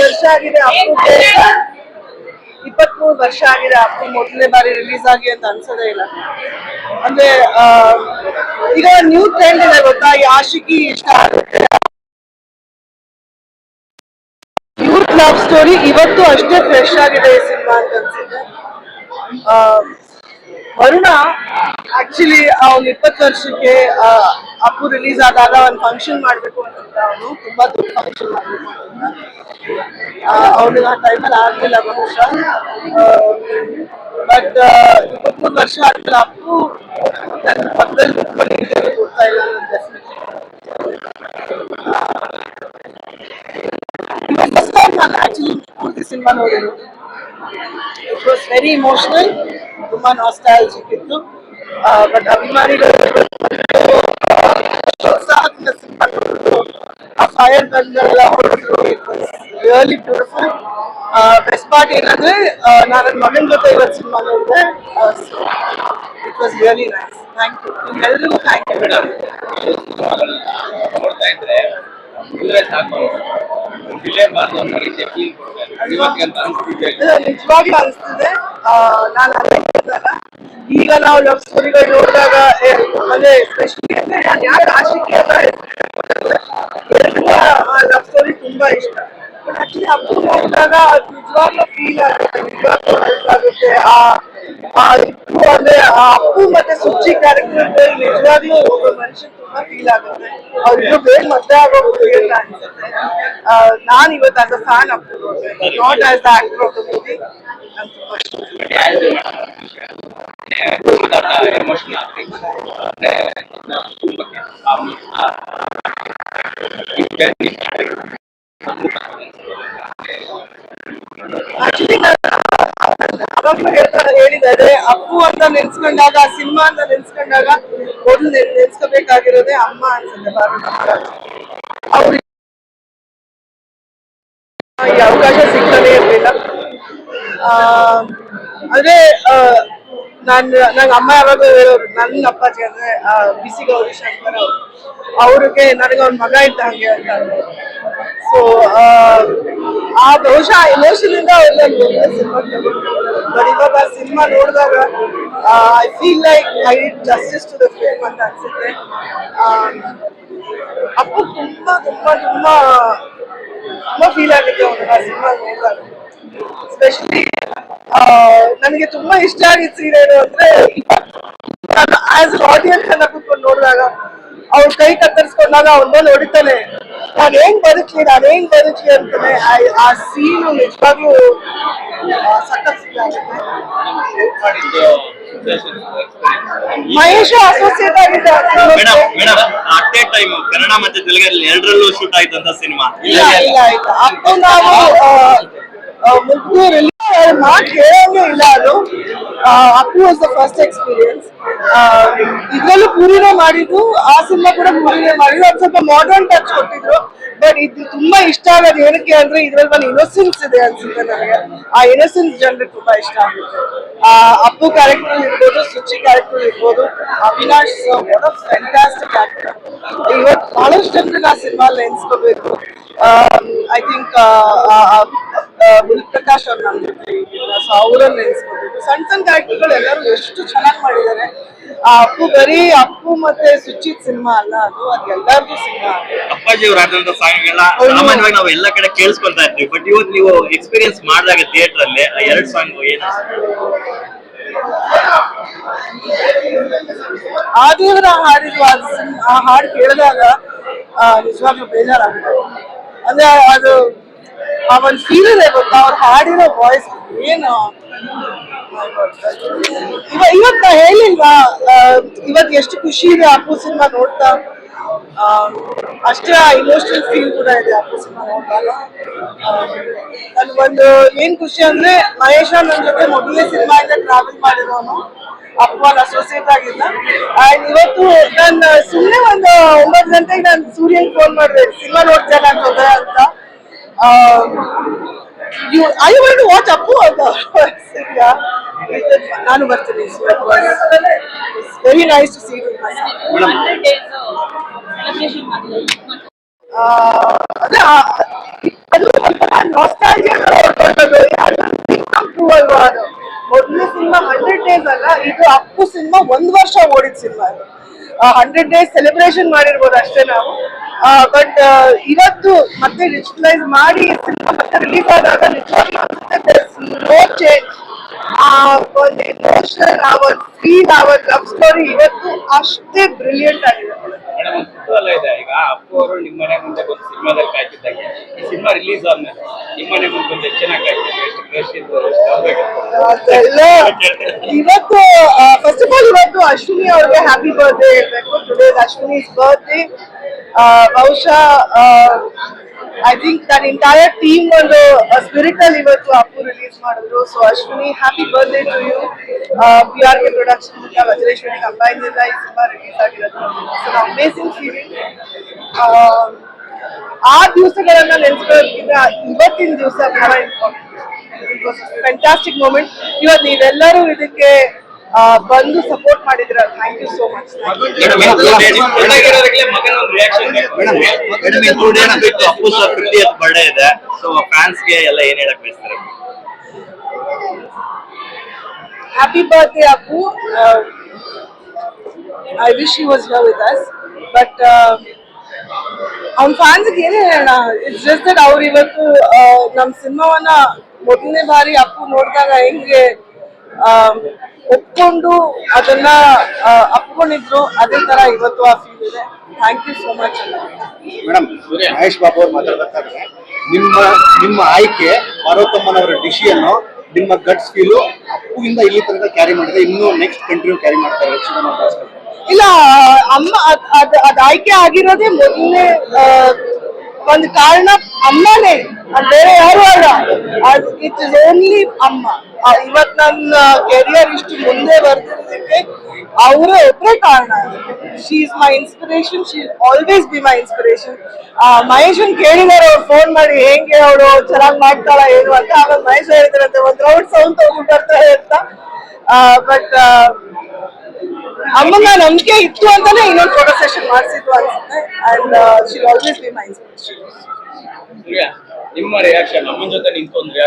ವರ್ಷ ಆಗಿದೆ ಇಪ್ಪತ್ಮೂರು ವರ್ಷ ಆಗಿದೆ ಅಪ್ಪು ಮೊದಲನೇ ಬಾರಿ ರಿಲೀಸ್ ಆಗಿ ಅಂತ ಅನ್ಸೋದೇ ಇಲ್ಲ. ಅಂದ್ರೆ ಈಗ ನ್ಯೂ ಟ್ರೆಂಡ್ ಇದೆ ಗೊತ್ತಾ? ಈ ಆಶಿಕಿ ಇಷ್ಟ ಯೂತ್ ಲವ್ ಸ್ಟೋರಿ ಇವತ್ತು ಅಷ್ಟೇ ಫ್ರೆಶ್ ಆಗಿದೆ ಈ ಸಿನಿಮಾ ಅಂತ ಅನ್ಸುತ್ತೆ. ವರುಣ ಆಕ್ಚುಲಿ ಅವ್ನು ಇಪ್ಪತ್ತು ವರ್ಷಕ್ಕೆ ಅಪ್ಪು ರಿಲೀಸ್ ಆದಾಗ ಒಂದು ಫಂಕ್ಷನ್ ಮಾಡ್ಬೇಕು ಅಂತ ಅವನು ತುಂಬಾ ದೊಡ್ಡ ಫಂಕ್ಷನ್ ಮಾಡ್ಬೇಕು ಅಂತ. ಅವನಿಗೆ ಆ ಟೈಮಲ್ಲಿ ಆಗ್ಲಿಲ್ಲ ಬಹುಶಃ. ಬಟ್ ಇಪ್ಪತ್ಮೂರು ವರ್ಷ ಆದ್ಮೇಲೆ ಅಪ್ಪು ನನ್ನ ಪಕ್ಕದಲ್ಲಿ ಕೂತ್ಕೊಂಡು interview ಕೊಡ್ತಾ ಇಲ್ಲ ಫಸ್ಟ್ ಟೈಮ್ ನಾನು ಆಕ್ಚುಲಿ ಪೂರ್ತಿ ಸಿನಿಮಾ ನೋಡಿದ್ದು. ಇಟ್ ವಾಸ್ ವೆರಿ ಇಮೋಷನಲ್ ತುಂಬಾ ನಾಸ್ಟಾಲಜಿಕ್ ಇತ್ತು. ಬಟ್ ಅಭಿಮಾನಿಗಳು ನೋಡಿದ್ರು ಆ ಫೈರ್ ಹೊರಟರು ರಿಯಲಿ ಬ್ಯೂಟಿಫುಲ್ ಬೆಸ್ಟ್ ಪಾರ್ಟ್ ಏನಂದ್ರೆ ನಾನು ನನ್ನ ಮಗನ ಜೊತೆ ಇರೋ ಸಿನಿಮಾ ನೋಡಿದೆ it was really nice thank you ನಿಮ್ಗೆಲ್ರಿಗೂ ಥ್ಯಾಂಕ್ ಯು ಮೇಡಮ್ ನೋಡ್ತಾ ಇದ್ರೆ ಅಂತ ಅನ್ಸ್ತಿದೆ ನಾನು ಅದೇ ಈಗ ನಾವು ಲವ್ ಸ್ಟೋರಿಗಳು ನೋಡಿದಾಗ ಏ, ಅಂದ್ರೆ ಎಸ್ಪೆಷಲಿ ಅಂದ್ರೆ ನಾನು ಯಾಕೆ ಆಶಿಕಿ ಅಂತ ಲವ್ ಸ್ಟೋರಿ ತುಂಬಾ ಇಷ್ಟ. ಆಕ್ಚುಲಿ ಅಪ್ಪು ನೋಡಿದಾಗ ಅದು ನಿಜವಾಗ್ಲೂ ಫೀಲ್ ಆಗುತ್ತೆ ನಿಜವಾಗ್ಲೂ ಅರ್ಥ ಆಗುತ್ತೆ. ಆ ಆ ಇಪ್ಪು ಅಂದ್ರೆ ಆ ಅಪ್ಪು ಮತ್ತೆ ಸುಚ್ಚಿ ಕ್ಯಾರೆಕ್ಟರ್ ನಿಜವಾಗ್ಲೂ ಒಬ್ಬ ಮನುಷ್ಯ ತುಂಬಾ ಫೀಲ್ ಆಗುತ್ತೆ. ಅವ್ರಿಬ್ರು ಬೇಗ ಮದ್ವೆ ಆಗೋಗುತ್ತೆ ಅಂತ ಅನ್ಸುತ್ತೆ. ಆ, ನಾನ್ ಇವತ್ತು as a fan Appu not as the actor of the movie ನಾನು ತುಂಬಾ ಇಷ್ಟ ಎಮೋಷನಲ್ ಆಕ್ಚುಲಿ ಅವಾಗ್ಲೂ ಹೇಳ್ತಾರೆ ಹೇಳಿದ್ದಾರೆ, ಅಪ್ಪು ಅಂತ ನೆನ್ಸ್ಕೊಂಡಾಗ ಸಿನಿಮಾ ಅಂತ ನೆನ್ಸ್ಕೊಂಡಾಗ ಮೊದಲು ನೆನ್ಸ್ಕೋಬೇಕಾಗಿರೋದೇ ಅಮ್ಮ ಅನ್ಸುತ್ತೆ ಅವ್ರಿಗೆ ಅವಕಾಶ ಸಿಗ್ತಾನೆ ಇರ್ಲಿಲ್ಲ ಅಂದ್ರೆ ನಾನ್ ನಂಗೆ ಅಮ್ಮ ಯಾವಾಗ ಹೇಳೋರು ನನ್ನ ಅಪ್ಪಾಜಿ ಅಂದ್ರೆ ಆ, ಬಿಸಿ ಗೌರಿ ಶಂಕರ್ ಅವರು ಅವ್ರಿಗೆ ನನಗೆ ಅವ್ನ ಮಗ ಇದ್ದ ಹಂಗೆ ಅಂತ ಸೊ ಆ ಬಹುಶಃ ಎಮೋಷನ್ ಇಂದ ಅವ್ರನ್ನ ಸಿನಿಮಾ ಬಟ್ ಇವಾಗ ಸಿನಿಮಾ ನೋಡಿದಾಗ I feel like I justice to the film ಅಂತ ಅನ್ಸುತ್ತೆ. ಆ, ಅಪ್ಪು ತುಂಬಾ ತುಂಬಾ ತುಂಬಾ ತುಂಬಾ ಫೀಲ್ ಆಗುತ್ತೆ ಅವ್ರಿಗೆ ಆ ಸಿನಿಮಾ ನೋಡಿದಾಗ. ಸ್ಪೆಷಲಿ ನನಗೆ ತುಂಬಾ ಇಷ್ಟ ಆಗಿದ್ದ ಸೀರೆ ಏನು ಅಂದ್ರೆ ಆಸ್ ಆಡಿಯನ್ಸ್ ಅನ್ನ ಕೂತ್ಕೊಂಡು ನೋಡಿದಾಗ ಅವ್ರ ಕೈ ಕತ್ತರಿಸ್ಕೊಂಡಾಗ ಅವ್ರ ಮೇಲೆ ಹೊಡಿತಾನೆ. ನಾನು ಹೆಂಗ್ ಬದುಕ್ಲಿ ನಾನು ಹೆಂಗ್ ಬದುಕ್ಲಿ ಅಂತಾನೆ ಆ- ಸೀನು ನಿಜವಾಗ್ಲೂ ಸಖತ್ ಆಗುತ್ತೆ. ಮಹೇಶ್ ಅಸೋಸಿಯೇಟ್ ಆಗಿದೆ ಟೈಮ್ ಕನ್ನಡ ಮತ್ತೆ ತೆಲುಗಲ್ಲಿ ಎರಡರಲ್ಲೂ ಶೂಟ್ ಆಯ್ತಂತ ಸಿನಿಮಾ ಇಲ್ಲ ಇಲ್ಲ ಆಯ್ತು ಅಪ್ಪು ನಾವು ಮಾತು ಹೇಳಂಗೆ ಇಲ್ಲ ಅದು Appu was the first experience ಇದ್ರಲ್ಲೂ ಪೂರಿನೇ ಮಾಡಿದ್ದು, ಆ ಸಿನಿಮಾ ಕೂಡ ಪೂರಿನೇ ಮಾಡಿದ್ರು ಅದು ಸ್ವಲ್ಪ ಮಾಡರ್ನ್ ಟಚ್ ಕೊಟ್ಟಿದ್ರು. ಬಟ್ ಇದು ತುಂಬಾ ಇಷ್ಟ ಆಗೋದು ಏನಕ್ಕೆ ಅಂದ್ರೆ, ಇದ್ರಲ್ಲಿ ಒಂದು ಇನೋಸೆನ್ಸ್ ಇದೆ ಅನ್ಸುತ್ತೆ ನನಗೆ. ಆ ಇನೋಸೆನ್ಸ್ ಜನರಿಗೆ ತುಂಬಾ ಇಷ್ಟ ಆಗುತ್ತೆ. ಆ, ಅಪ್ಪು ಕ್ಯಾರೆಕ್ಟರ್ ಇರ್ಬೋದು, ಸುಚಿ ಕ್ಯಾರೆಕ್ಟರ್ ಇರ್ಬೋದು, ಅವಿನಾಶ್ ಫ್ಯಾಂಟಾಸ್ಟಿಕ್ ಆಕ್ಟರ್ ಇವತ್ತು ಬಹಳಷ್ಟು ಜನರಿಗೆ ಆ ಸಿನಿಮಾ ನೆನ್ಸ್ಕೋಬೇಕು ಐ ಥಿಂಕ್ ಬುಲ್ ಪ್ರಕಾಶ್ ಅವ್ರು ನಮ್ಮ ಜೊತೆ ಇದ್ದಿಲ್ಲ ಸೊ ಅವರನ್ನ ನೆನ್ಸ್ಕೋಬೇಕು ಸಣ್ಣ ಸಣ್ಣ ಕ್ಯಾರೆಕ್ಟರ್ಗಳು ಎಲ್ಲರೂ ಎಷ್ಟು ಚೆನ್ನಾಗಿ ಮಾಡಿದ್ದಾರೆ. ಆ ಅಪ್ಪು ಬರೀ ಅಪ್ಪು ಮತ್ತೆ ಸುಚಿತ್ ಸಿನಿಮಾ ಅಲ್ಲ ಅದು ಅದು ಎಲ್ಲರಿಗೂ ಸಿನಿಮಾ ಅಪ್ಪಾಜಿ ಅವ್ರು ಆದಂತ ಸಾಂಗ್ಗಳನ್ನ ಸಾಮಾನ್ಯವಾಗಿ ನಾವು ಎಲ್ಲ ಕಡೆ ಕೇಳಿಸ್ಕೊಳ್ತಾ ಇದ್ವಿ ಬಟ್ ಇವತ್ತು ನೀವು ಎಕ್ಸ್ಪೀರಿಯನ್ಸ್ ಮಾಡಿದಾಗ ಥಿಯೇಟರ್ ಅಲ್ಲಿ ಆ ಎರಡು ಸಾಂಗ್ ಏನು? ಆ ದೇವರ ಆ ಸಿನ್- ಆ ಹಾಡು ಕೇಳಿದಾಗ ಆ, ನಿಜವಾಗ್ಲೂ ಬೇಜಾರಾಗ್ತದೆ ಅಂದ್ರೆ ಅದು ಆ ಫೀಲ್ ಇದೆ ಗೊತ್ತಾ? ಅವ್ರು ಹಾಡಿರೋ ವಾಯ್ಸ್ ಏನು? ಇವ ಇವತ್ತು ನಾ ಇವತ್ತು ಎಷ್ಟು ಖುಷಿ ಇದೆ ಅಪ್ಪು ಸಿನಿಮಾ ನೋಡ್ತಾ. ಅಷ್ಟೇ ಇಮೋಷನಲ್ ಫೀಲ್ ಕೂಡ ಇದೆ ಅಪ್ಪು ಸಿನಿಮಾ ನೋಡಿದಾಗ. ಒಂದು ಏನ್ ಖುಷಿ ಅಂದ್ರೆ ಮಹೇಶ ನನ್ನ ಜೊತೆ ಮೊದಲನೇ ಸಿನಿಮಾ ಇಂದ ಟ್ರಾವೆಲ್ ಮಾಡಿರೋನು. ಅಪ್ಪ ಅಸೋಸಿಯೇಟ್ ಆಗಿದ್ದ. ಅಂಡ್ ಇವತ್ತು ನಾನು ಸುಮ್ಮನೆ ಒಂದು ಒಂಬತ್ತು ಗಂಟೆಗೆ ನಾನು ಸೂರ್ಯನ್ ಫೋನ್ ಮಾಡಿದೆ, ಸಿನಿಮಾ ನೋಡ್ತೇನೆ ಅಂತ ಅಂತ. You I want watch Appu ಅಂತ ನಾನು ಬರ್ತೀನಿ. ವೆರಿ ನೈಸ್ ಟು ಸೀ ಮೊದಲನೇ ಸಿನಿಮಾ ಹಂಡ್ರೆಡ್ ಡೇಸ್ ಅಲ್ಲ ಇದು ಅಪ್ಪು ಸಿನಿಮಾ ಒಂದ್ ವರ್ಷ ಓಡಿದ ಸಿನಿಮಾ ಇದು ಹಂಡ್ರೆಡ್ ಡೇಸ್ ಸೆಲೆಬ್ರೇಷನ್ ಮಾಡಿರ್ಬೋದು ಅಷ್ಟೇ ನಾವು. ಬಟ್ ಇವತ್ತು ಮತ್ತೆ ಡಿಜಿಟಲೈಸ್ ಮಾಡಿ ಸಿನಿಮಾ ಮತ್ತೆ ರಿಲೀಸ್ ಆದಾಗ ನಿಜವಾಗ್ಲೂ ನೋ ಚೇಂಜ್ ಆ ಒಂದು ಎಮೋಷನ್ ಆ ಒಂದು ಫೀಲ್ ಆ ಒಂದು ಲವ್ ಸ್ಟೋರಿ ಇವತ್ತು ಅಷ್ಟೇ ಬ್ರಿಲಿಯಂಟ್ ಆಗಿದೆ. ಮೇಡಮ್ ಒಂದು ಕುತೂಹಲ ಇದೆ. ಈಗ ಅಪ್ಪು ಅವರು ನಿಮ್ಮ ಮನೆ ಮುಂದೆ ಬಂದು ಸಿನಿಮಾದಲ್ಲಿ ಕಾಯ್ತಿದ್ದಂಗೆ ಈ ಸಿನಿಮಾ ರಿಲೀಸ್ ಆದ್ಮೇಲೆ ನಿಮ್ಮ ಮನೆ ಮುಂದೆ ಬಂದು ಎಷ್ಟು ಚೆನ್ನಾಗಿ ಕಾಯ್ತಿದ್ರು? ಎಷ್ಟು ಕ್ರಶ್ ಇದ್ದು ಎಷ್ಟು ಅವ್ರಿಗೆ ಅದೆಲ್ಲ ಇವತ್ತು ಫಸ್ಟ್ ಆಫ್ ಆಲ್ ಇವತ್ತು ಅಶ್ವಿನಿ ಅವ್ರಿಗೆ ಹ್ಯಾಪಿ ಬರ್ತ್ಡೇ ಹೇಳ್ಬೇಕು. ಟುಡೇ ಅಶ್ವಿನಿಸ್ ಬರ್ತ್ಡೇ ಬಹುಶಃ ಐ ಥಿಂಕ್ ನನ್ನ ಇಂಟೈರ್ ಟೀಮ್ ಒಂದು ಸ್ಪಿರಿಟ್ ಅಲ್ಲಿ ಇವತ್ತು ಅಪ್ಪು ರಿಲೀಸ್ ಮಾಡಿದ್ರು. So Ashwini happy birthday to you P R K production Vajreshwari ಕಂಬೈನಿಂದ ಈ ಸಿನಿಮಾ ರಿಲೀಸ್ ಆಗಿರೋದು. ಸೊ ಅಮೇಸಿಂಗ್ ಫೀಲಿಂಗ್ ಆ ದಿವಸಗಳನ್ನ ನೆನೆಸ್ಕೊಳ್ಳೋದ್ರಿಂದ ಇವತ್ತಿನ ದಿವಸ ಬಹಳ ಇಂಪಾರ್ಟೆಂಟ್ ಫ್ಯಾಂಟಾಸ್ಟಿಕ್ ಮೂಮೆಂಟ್ ಇವತ್ತು ನೀವೆಲ್ಲರೂ ಇದಕ್ಕೆ ಬಂದು ಸಪೋರ್ಟ್ ಮಾಡಿದ್ರ thank you so much Appu sir ಇದೆ. ಸೊ ಫ್ಯಾನ್ಸ್ಗೆ ಎಲ್ಲ ಏನ್ ಹೇಳಕ್ ಬಯಸ್ತಾರೆ? Happy birthday Appu I wish you was love with us but ಅವ್ನ ಫ್ಯಾನ್ಸ್ಗೆ ಏನೇ ಹೇಳೋಣ? ಇಟ್ಸ್ ಜಸ್ಟ್ ದಟ್ ಅವ್ರು ಇವತ್ತು ನಮ್ಮ ನಮ್ ಸಿನಿಮಾವನ್ನ ಮೊದಲನೇ ಬಾರಿ ಅಪ್ಪು ನೋಡಿದಾಗ ಹೆಂಗೆ ಆ, ಒಪ್ಕೊಂಡು ಅದನ್ನ ಅಪ್ಕೊಂಡಿದ್ರು ಅದೇ ತರ ಇವತ್ತು ಆ ಫೀಲ್ ಇದೆ thank you so much madam Mahesh Babu ಅವ್ರು ಮಾತಾಡ್ಬೇಕಾದ್ರೆ ನಿಮ್ಮ ನಿಮ್ಮ ಆಯ್ಕೆ ಪಾರ್ವತಮ್ಮನವರ ಡಿಶಿಯನ್ನು ನಿಮ್ಮ ಗಟ್ಸ್ ಫೀಲು ಅಪ್ಪುವಿಂದ ಇಲ್ಲಿ ತನಕ ಕ್ಯಾರಿ ಮಾಡಿದ್ರೆ ಇನ್ನು ನೆಕ್ಸ್ಟ್ ಕಂಟಿನ್ಯೂ ಕ್ಯಾರಿ ಮಾಡ್ತಾರೆ. ಇಲ್ಲ ಅಮ್ಮ ಅದ್ ಅದ್ ಅದ್ ಆಯ್ಕೆ ಆಗಿರೋದೇ ಮೊದಲನೇ ಒಂದು ಕಾರಣ ಅಮ್ಮನೇ ಬೇರೆ ಯಾರು ಅಲ್ಲ. ಅದು ಇಟ್ ಇಸ್ ಓನ್ಲಿ ಅಮ್ಮ. ಇವತ್ ನನ್ನ ಕೆರಿಯರ್ ಇಷ್ಟು ಮುಂದೆ ಬರ್ತಿರೋದಕ್ಕೆ ಅವರೇ ಒಬ್ಬರೇ ಕಾರಣ. She is my inspiration she always be my inspiration ಮಹೇಶನ್ ಕೇಳಿದಾರೆ, ಅವ್ರು ಫೋನ್ ಮಾಡಿ, ಹೆಂಗೆ ಅವಳು ಚೆನ್ನಾಗಿ ಮಾಡ್ತಾಳ, ಏನು? ಅಂತ. ಆಮೇಲೆ ಮಹೇಶ್ ಹೇಳಿದ್ರಂತೆ ಒಂದ್ ರೌಂಡ್ ಸೌಂಡ್ ತಗೊಂಡು ಬರ್ತಾರೆ ಅಂತ. ಬಟ್ ಅಮ್ಮನ ನಂಬಿಕೆ ಇತ್ತು ಅಂತಾನೆ ಇನ್ನೊಂದು ಫೋಟೋ ಸೆಷನ್ ಮಾಡಿಸಿದ್ದು ಅನ್ಸುತ್ತೆ. And she always be my inspiration ನಿಮ್ಮ ರಿಯಾಕ್ಷನ್ ಅಮ್ಮನ ಜೊತೆ ರಿಯಾಕ್ಷನ್